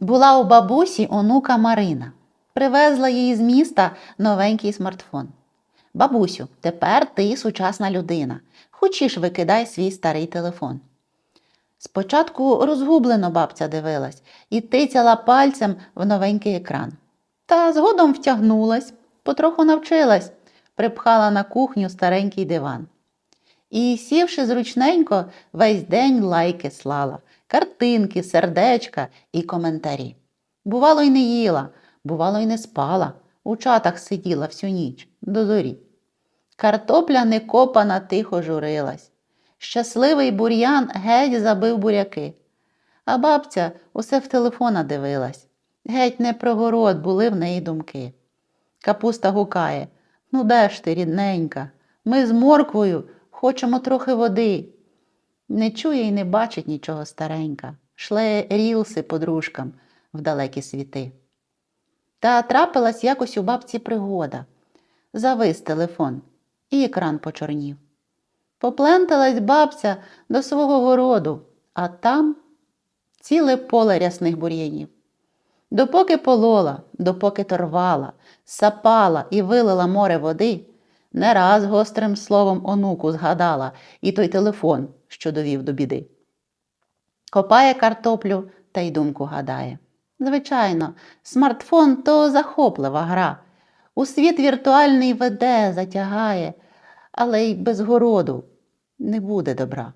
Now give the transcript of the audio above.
Була у бабусі онука Марина. Привезла їй з міста новенький смартфон. Бабусю, тепер ти сучасна людина. Хочеш викидай свій старий телефон. Спочатку розгублено бабця дивилась і тицяла пальцем в новенький екран. Та згодом втягнулась, потроху навчилась, припхала на кухню старенький диван. І, сівши зручненько, весь день лайки слала, картинки, сердечка і коментарі. Бувало, й не їла, бувало, й не спала, у чатах сиділа всю ніч до зорі. Картопля не копана тихо журилась. Щасливий бур'ян геть забив буряки. А бабця усе в телефона дивилась. Геть не про город були в неї думки. Капуста гукає Ну, де ж ти, рідненька? Ми з морквою хочемо трохи води. Не чує й не бачить нічого старенька, шле рілси подружкам в далекі світи. Та трапилась якось у бабці пригода. Завис телефон, і екран почорнів. Попленталась бабця до свого городу, а там ціле поле рясних бур'янів. Допоки полола, допоки торвала, сапала і вилила море води, не раз гострим словом онуку згадала і той телефон, що довів до біди. Копає картоплю та й думку гадає. Звичайно, смартфон то захоплива гра. У світ віртуальний веде, затягає, але й без городу не буде добра.